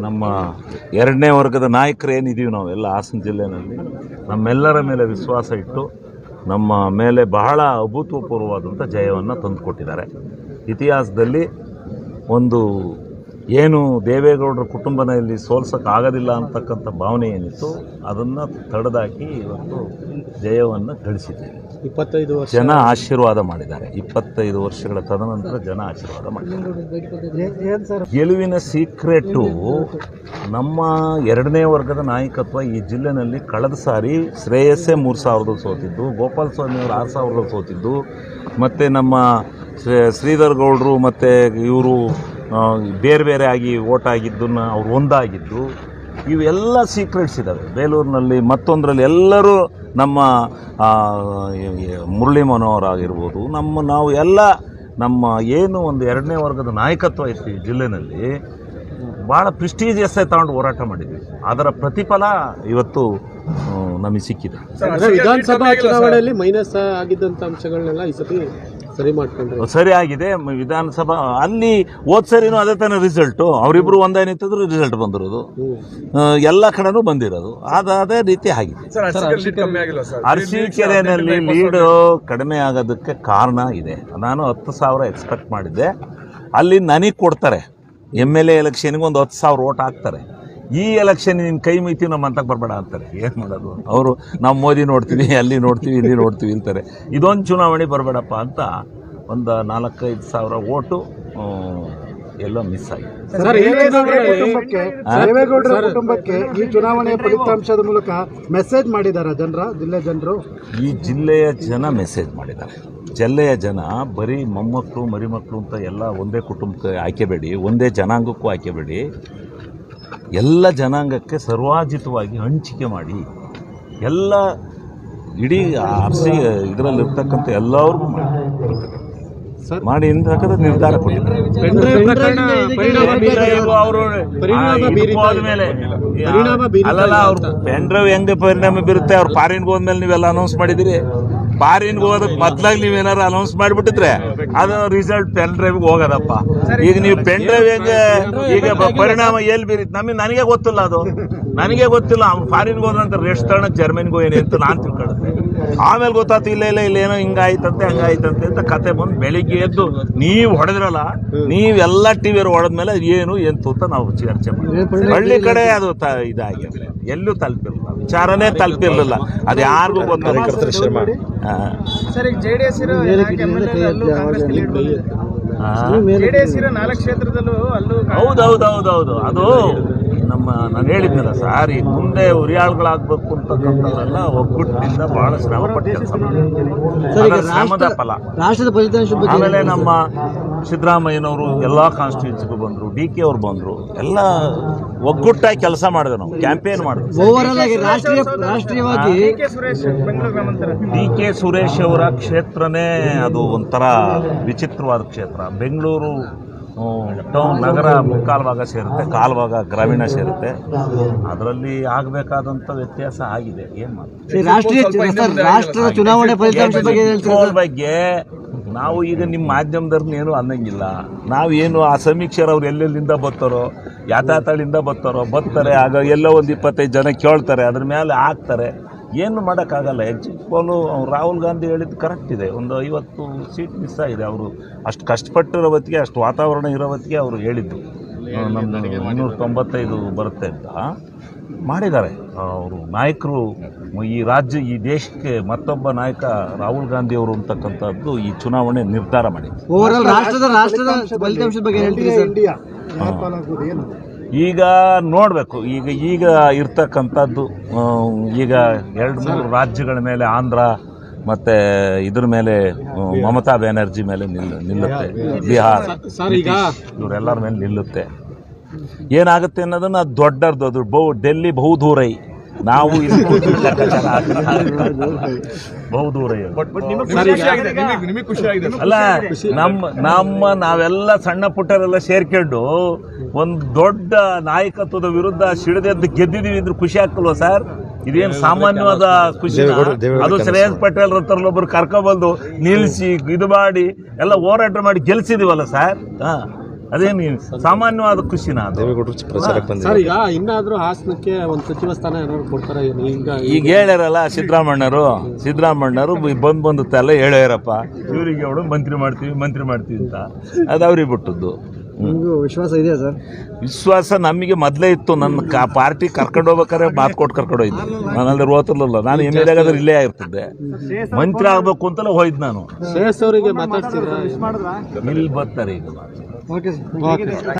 ನಮ್ಮ ಎರಡನೇ ವರ್ಗದ ನಾಯಕರು ಏನಿದ್ದೀವಿ ನಾವೆಲ್ಲ ಹಾಸನ ಜಿಲ್ಲೆನಲ್ಲಿ ನಮ್ಮೆಲ್ಲರ ಮೇಲೆ ವಿಶ್ವಾಸ ಇಟ್ಟು ನಮ್ಮ ಮೇಲೆ ಬಹಳ ಅಭೂತಪೂರ್ವವಾದಂಥ ಜಯವನ್ನು ತಂದುಕೊಟ್ಟಿದ್ದಾರೆ. ಇತಿಹಾಸದಲ್ಲಿ ಒಂದು ಏನು ದೇವೇಗೌಡರ ಕುಟುಂಬದಲ್ಲಿ ಸೋಲ್ಸೋಕ್ಕಾಗೋದಿಲ್ಲ ಅಂತಕ್ಕಂಥ ಭಾವನೆ ಏನಿತ್ತು ಅದನ್ನು ತಡೆದಾಕಿ ಇವತ್ತು ಜಯವನ್ನು ಗಳಿಸಿದ್ದೇವೆ. ಇಪ್ಪತ್ತೈದು ವರ್ಷ ಜನ ಆಶೀರ್ವಾದ ಮಾಡಿದ್ದಾರೆ. ಇಪ್ಪತ್ತೈದು ವರ್ಷಗಳ ತದನಂತರ ಜನ ಆಶೀರ್ವಾದ ಮಾಡಿದ್ದಾರೆ. ಗೆಲುವಿನ ಸೀಕ್ರೆಟು ನಮ್ಮ ಎರಡನೇ ವರ್ಗದ ನಾಯಕತ್ವ ಈ ಜಿಲ್ಲೆನಲ್ಲಿ ಕಳೆದ ಸಾರಿ ಶ್ರೇಯಸ್ಸೇ ಮೂರು ಸಾವಿರದಲ್ಲಿ ಸೋತಿದ್ದು ಗೋಪಾಲ ಸ್ವಾಮಿ ಅವರು ಆರು ಸಾವಿರದಲ್ಲಿ ಸೋತಿದ್ದು ಮತ್ತು ನಮ್ಮ ಶ್ರೀ- ಶ್ರೀಧರ್ ಗೌಡರು ಮತ್ತು ಇವರು ಬೇರೆ ಬೇರೆ ಆಗಿ ಓಟ್ ಆಗಿದ್ದನ್ನು ಅವ್ರು ಒಂದಾಗಿದ್ದು, ಇವೆಲ್ಲ ಸೀಕ್ರೆಟ್ಸ್ ಇದ್ದಾವೆ ಬೇಲೂರಿನಲ್ಲಿ ಮತ್ತೊಂದರಲ್ಲಿ ಎಲ್ಲರೂ ನಮ್ಮ ಮುರಳಿ ಮನೋಹರ್ ಆಗಿರ್ಬೋದು, ನಮ್ಮ, ನಾವು ಎಲ್ಲ ನಮ್ಮ ಏನು ಒಂದು ಎರಡನೇ ವರ್ಗದ ನಾಯಕತ್ವ ಇತ್ತು ಈ ಜಿಲ್ಲೆನಲ್ಲಿ ಭಾಳ ಪ್ರಿಸ್ಟೀಜಿಯಸ್ ಆಗಿ ತಗೊಂಡು ಹೋರಾಟ ಮಾಡಿದ್ವಿ. ಅದರ ಪ್ರತಿಫಲ ಇವತ್ತು ನಮಗೆ ಸಿಕ್ಕಿದೆ. ವಿಧಾನಸಭಾ ಚುನಾವಣೆಯಲ್ಲಿ ಮೈನಸ್ ಆಗಿದ್ದಂಥ ಅಂಶಗಳನ್ನೆಲ್ಲ ಈ ಸತಿ ಸರಿ ಮಾಡ್ಕೊಂಡ್ರೆ. ಸರಿ ಆಗಿದೆ. ವಿಧಾನಸಭಾ ಅಲ್ಲಿ ಹೋದ್ ಸರಿನೂ ಅದೇ ತಾನೇ ರಿಸಲ್ಟು ಅವರಿಬ್ರು ಒಂದೇ ನಿಂತಿದ್ರು ರಿಸಲ್ಟ್ ಬಂದಿರೋದು. ಎಲ್ಲ ಕಡೆನೂ ಬಂದಿರೋದು. ಅದು ಅದೇ ರೀತಿ ಆಗಿದೆ. ಅರಸೀಕೆರೆಯಲ್ಲಿ ಲೀಡು ಕಡಿಮೆ ಆಗೋದಕ್ಕೆ ಕಾರಣ ಇದೆ. ನಾನು ಹತ್ತು ಸಾವಿರ ಎಕ್ಸ್ಪೆಕ್ಟ್ ಮಾಡಿದ್ದೆ. ಅಲ್ಲಿ ನನಗೆ ಕೊಡ್ತಾರೆ. ಎಂ ಎಲ್ ಎ ಎಲೆಕ್ಷನ್ಗೆ ಒಂದು ಹತ್ತು ಸಾವಿರ ಓಟ್ ಹಾಕ್ತಾರೆ. ಈ ಎಲೆಕ್ಷನ್ ನಿನ್ನ ಕೈ ಮಿತಿ ನಮ್ಮ ಅಂತಕ್ಕೆ ಬರಬೇಡ ಅಂತಾರೆ. ಏನು ಮಾಡೋದು? ಅವರು ನಾವು ಮೋದಿ ನೋಡ್ತೀವಿ ಅಲ್ಲಿ ನೋಡ್ತೀವಿ ಇಲ್ಲಿ ನೋಡ್ತೀವಿ ಅಂತಾರೆ. ಇದೊಂದು ಚುನಾವಣೆ ಬರಬೇಡಪ್ಪ ಅಂತ ಒಂದು ನಾಲ್ಕೈದು ಸಾವಿರ ಓಟು ಎಲ್ಲೋ ಮಿಸ್ ಆಗಿದೆ ಸರ್ ಈ ಚುನಾವಣೆಯಲ್ಲಿ ಕುಟುಂಬಕ್ಕೆ ದೇವೇಗೌಡರ ಕುಟುಂಬಕ್ಕೆ ಈ ಚುನಾವಣೆಯ ಫಲಿತಾಂಶದ ಮೂಲಕ ಮೆಸೇಜ್ ಮಾಡಿದಾರ ಜನರ ಜಿಲ್ಲೆ ಜನರು? ಈ ಜಿಲ್ಲೆಯ ಜನ ಮೆಸೇಜ್ ಮಾಡಿದ್ದಾರೆ. ಜಿಲ್ಲೆಯ ಜನ ಬರೀ ಮೊಮ್ಮಕ್ಕಳು ಮರಿಮಕ್ಕಳು ಅಂತ ಎಲ್ಲ ಒಂದೇ ಕುಟುಂಬಕ್ಕೆ ಹಾಕಬೇಡಿ ಒಂದೇ ಜನಾಂಗಕ್ಕೂ ಹಾಕಬೇಡಿ ಎಲ್ಲ ಜನಾಂಗಕ್ಕೆ ಸರ್ವಾಜಿತವಾಗಿ ಹಂಚಿಕೆ ಮಾಡಿ ಎಲ್ಲ ಇಡೀ ಅರಸಿ ಇದರಲ್ಲಿರ್ತಕ್ಕಂಥ ಎಲ್ಲರಿಗೂ ಮಾಡಿ. ಸರ್ ಮಾಡಿ ಅಂತಕ್ಕಂಥ ನಿರ್ಧಾರ ಕೊಟ್ಟಿದ್ದಾರೆ. ಅವ್ರ ಪ್ರಕರಣ ಪರಿಣಾಮ ಬೀರಿದೆ. ಅವರು ಪರಿಣಾಮ ಬೀರಿತಾ ಪರಿಣಾಮ ಬೀರಿತಾ ಅಲ್ಲಲ್ಲ ಇದೆ ಅವ್ರು ಪೆನ್ ಡ್ರೈವ್ ಹೆಂಗೆ ಪರಿಣಾಮ ಬೀರುತ್ತೆ ಅವ್ರು ಫಾರಿನ್ಗೆ ಹೋದ್ಮೇಲೆ ನೀವೆಲ್ಲ ಅನೌನ್ಸ್ ಮಾಡಿದಿರಿ ಫಾರಿನ್ಗೆ ಮೊದ್ಲಾಗ ನೀವ್ ಏನಾರ ಅನೌನ್ಸ್ ಮಾಡಿಬಿಟ್ಟಿದ್ರೆ ಅದು ರಿಸಲ್ಟ್ ಪೆನ್ ಡ್ರೈವ್ಗೆ ಹೋಗೋದಪ್ಪ. ಈಗ ನೀವು ಪೆನ್ ಡ್ರೈವ್ ಹೆಂಗೆ ಈಗ ಪರಿಣಾಮ ಎಲ್ಲಿ ಬೀರಿತ್ತು ನಮಗೆ ನನಗೆ ಗೊತ್ತಿಲ್ಲ ಅದು. ನನಗೆ ಗೊತ್ತಿಲ್ಲ. ಫಾರಿನ್ ಫಾರಿನ್ಗೆ ಹೋದಂತ ರೆಸ್ಟ್ ತಗೊಂಡ್ ಜರ್ಮನಿಗೆ ಹೋಗಿ ಅಂತ ನಾನು ತಿಳ್ಕೊಳ್ಳುತ್ತೆ ಆಮೇಲೆ ಗೊತ್ತಾಯ್ತು ಇಲ್ಲ ಇಲ್ಲ ಇಲ್ಲ ಏನೋ ಹಿಂಗಾಯ್ತಂತೆ ಹಂಗಾಯ್ತಂತೆ ಅಂತ ಕತೆ ಬಂದು ಬೆಳಿಗ್ಗೆ ಎದ್ದು ನೀವು ಹೊಡೆದ್ರಲ್ಲ ನೀವೆಲ್ಲ ಟಿ ವಿಯವ್ರು ಹೊಡೆದ್ಮೇಲೆ ಏನು ಎಂತು ಅಂತ ನಾವು ಚರ್ಚೆ ಮಾಡ್ತೀವಿ. ಹಳ್ಳಿ ಕಡೆ ಅದು ತ ಇದಾಗಿದೆ ಎಲ್ಲೂ ತಲುಪಿರಲಿಲ್ಲ ವಿಚಾರನೇ ತಲುಪಿರಲಿಲ್ಲ. ಅದು ಯಾರಿಗೂ ಗೊತ್ತಿಲ್ಲ. ಹಾ. ಸರ್ ಈಗ ಜೆಡಿಎಸ್ ನಾಲ್ಕು ಕ್ಷೇತ್ರದಲ್ಲೂ ಅಲ್ಲೂ ಹೌದೌದೌದೌದು. ಅದು ನಮ್ಮ ನಾನು ಹೇಳಿದ್ನಲ್ಲ ಸಾರಿ ಮುಂದೆ ಉರಿಯಾಳುಗಳಾಗಬೇಕು ಅಂತಕ್ಕಂಥದ್ದೆಲ್ಲ ಒಗ್ಗಟ್ಟಿನಿಂದ ಬಹಳ ಶ್ರಮ ಪಟ್ಟು ಕೆಲಸ ಮಾಡಿದ್ರು ಶ್ರಮದ ಫಲ. ರಾಷ್ಟ್ರದ ಫಲಿತಾಂಶ ಆಮೇಲೆ ನಮ್ಮ ಸಿದ್ದರಾಮಯ್ಯನವರು ಎಲ್ಲ ಕಾನ್ಸ್ಟಿಟ್ಯೂನ್ಸಿಗೂ ಬಂದರು ಡಿ ಕೆ ಅವ್ರು ಬಂದರು ಎಲ್ಲ ಒಗ್ಗಟ್ಟಾಗಿ ಕೆಲಸ ಮಾಡಿದೆ ನಾವು ಕ್ಯಾಂಪೇನ್ ಮಾಡಿದ್ವಿ ಡಿ ಕೆ ಸುರೇಶ್ ಬೆಂಗಳೂರು ಗ್ರಾಮಾಂತರ. ಡಿ ಕೆ ಸುರೇಶ್ ಅವರ ಕ್ಷೇತ್ರನೇ ಅದು ಒಂಥರ ವಿಚಿತ್ರವಾದ ಕ್ಷೇತ್ರ. ಬೆಂಗಳೂರು ಟೌನ್ ನಗರ ಮುಕ್ಕಾಲು ಭಾಗ ಸೇರುತ್ತೆ ಕಾಲು ಭಾಗ ಗ್ರಾಮೀಣ ಸೇರುತ್ತೆ. ಅದರಲ್ಲಿ ಆಗಬೇಕಾದಂಥ ವ್ಯತ್ಯಾಸ ಆಗಿದೆ ಏನು ಮಾಡ್ತೀವಿ ರಾಷ್ಟ್ರೀಯ ಚುನಾವಣೆ ಬಗ್ಗೆ ನಾವು ಈಗ ನಿಮ್ಮ ಮಾಧ್ಯಮದವ್ರನ್ನ ಏನು ಅನ್ನಂಗಿಲ್ಲ. ನಾವೇನು ಏನು ಆ ಸಮೀಕ್ಷೆರವ್ರು ಎಲ್ಲೆಲ್ಲಿಂದ ಬರ್ತಾರೋ ಯಾತಾತಳಿಂದ ಬರ್ತಾರೋ ಬರ್ತಾರೆ ಆಗ ಎಲ್ಲೋ ಒಂದು ಇಪ್ಪತ್ತೈದು ಜನ ಕೇಳ್ತಾರೆ ಅದ್ರ ಮೇಲೆ ಹಾಕ್ತಾರೆ. ಏನು ಮಾಡೋಕ್ಕಾಗಲ್ಲ. ಎಕ್ಸಿಟ್ ಪೋಲು ರಾಹುಲ್ ಗಾಂಧಿ ಹೇಳಿದ್ದು ಕರೆಕ್ಟ್ ಇದೆ. ಒಂದು ಐವತ್ತು ಸೀಟ್ ಮಿಸ್ ಆಗಿದೆ ಅವರು. ಅಷ್ಟು ಕಷ್ಟಪಟ್ಟಿರೋ ಹೊತ್ತಿಗೆ ಅಷ್ಟು ವಾತಾವರಣ ಇರೋ ಹೊತ್ತಿಗೆ ಅವರು ಹೇಳಿದ್ದು. ನಮ್ಮ ಮುನ್ನೂರ ತೊಂಬತ್ತೈದು ಬರುತ್ತೆ ಅಂತ. ಮಾಡಿದ್ದಾರೆ. ಅವರು ನಾಯಕರು ಈ ರಾಜ್ಯ ಈ ದೇಶಕ್ಕೆ ಮತ್ತೊಬ್ಬ ನಾಯಕ ರಾಹುಲ್ ಗಾಂಧಿ ಅವರು ಅಂತಕ್ಕಂಥದ್ದು ಈ ಚುನಾವಣೆ ನಿರ್ಧಾರ ಮಾಡಿ ಓವರಾಲ್ ರಾಷ್ಟ್ರದ ರಾಷ್ಟ್ರದ ಫಲಿತಾಂಶದ ಬಗ್ಗೆ ಏನ್ ಸರ್? ಇಂಡಿಯಾ. ಈಗ ನೋಡಬೇಕು ಈಗ ಈಗ ಇರ್ತಕ್ಕಂಥದ್ದು ಈಗ ಎರಡು ಮೂರು ರಾಜ್ಯಗಳ ಮೇಲೆ ಆಂಧ್ರ ಮತ್ತೆ ಇದ್ರ ಮೇಲೆ ಮಮತಾ ಬ್ಯಾನರ್ಜಿ ಮೇಲೆ ನಿಲ್ಲ ನಿಲ್ಲುತ್ತೆ. ಬಿಹಾರ್ ಸರ್ ಈಗ ಇವರೆಲ್ಲರ ಮೇಲೆ ನಿಲ್ಲುತ್ತೆ. ಏನಾಗುತ್ತೆ ಅನ್ನೋದನ್ನ ದೊಡ್ಡದು ಅದು. ಬಹು ಡೆಲ್ಲಿ ಬಹು ದೂರೈ. ನಾವು. ಬಹುದೂರ. ಅಲ್ಲ ನಮ್ಮ ನಮ್ಮ ನಾವೆಲ್ಲ ಸಣ್ಣ ಪುಟ್ಟರೆಲ್ಲ ಸೇರ್ಕೊಂಡು ಒಂದು ದೊಡ್ಡ ನಾಯಕತ್ವದ ವಿರುದ್ಧ ಸಿಡಿದೆದ್ದು ಗೆದ್ದಿದೀವಿ ಅಂದ್ರೆ ಖುಷಿ ಆಗ್ತಲ್ವ ಸರ್? ಇದೇನು ಸಾಮಾನ್ಯವಾದ ಖುಷಿ ಅದು ಶ್ರೇಯಸ್ ಪಟೇಲ್ ಹತ್ರ ಒಬ್ರು ಕರ್ಕೊಬಂದು ನಿಲ್ಲಿಸಿ ಇದು ಮಾಡಿ ಎಲ್ಲ ಹೋರಾಟ ಮಾಡಿ ಗೆಲ್ಸಿದೀವಲ್ಲ ಸರ್? ಹಾ. ಅದೇನು ಸಾಮಾನ್ಯವಾದ ಖುಷಿನ ಅದು. ಸರ್ ಈಗ ಇನ್ನಾದ್ರೂ ಹಾಸನಕ್ಕೆ ಒಂದು ಸಚಿವ ಸ್ಥಾನ ಏನಾದ್ರು ಕೊಡ್ತಾರೆ ಈಗ ಈಗ ಹೇಳ್ಯಾರಲ್ಲ ಸಿದ್ದರಾಮಣ್ಣರು ಸಿದ್ದರಾಮಣ್ಣರು ಬಂದು ತಲೆ ಹೇಳ್ಯಾರಪ್ಪ. ಇವರಿಗೆ ಅವಳು ಮಂತ್ರಿ ಮಾಡ್ತೀವಿ ಮಂತ್ರಿ ಮಾಡ್ತೀವಿ ಅಂತ. ಅದು ಅವ್ರಿಗೆ ಬಿಟ್ಟದ್ದು. ನಿಮಗೂ ವಿಶ್ವಾಸ ಇದೆಯಾ ಸರ್? ವಿಶ್ವಾಸ ನಮಗೆ ಮೊದಲೇ ಇತ್ತು. ನನ್ನ ಕಾ ಪಾರ್ಟಿ ಕರ್ಕೊಂಡು ಹೋಗ್ಬೇಕಾದ್ರೆ ಮಾತು ಕೊಟ್ಟು ಕರ್ಕೊಂಡು ಹೋಯ್ತು. ನಾನು ಅಲ್ಲಿ ಹೋತಿರ್ಲಿಲ್ಲ ನಾನು ಎಂ ಎಲ್ ಆಗಾದ್ರೆ ಇಲ್ಲೇ ಆಗಿರ್ತಿದ್ದೆ ಮಂತ್ರಿ ಆಗ್ಬೇಕು ಅಂತಲೇ ಹೋಯ್ತು ನಾನು. ಶ್ರೇಷ್ಠ ಅವರಿಗೆ ಇಲ್ಲಿ ಬರ್ತಾರೆ ಈಗ ಓಕೆ ಸರ್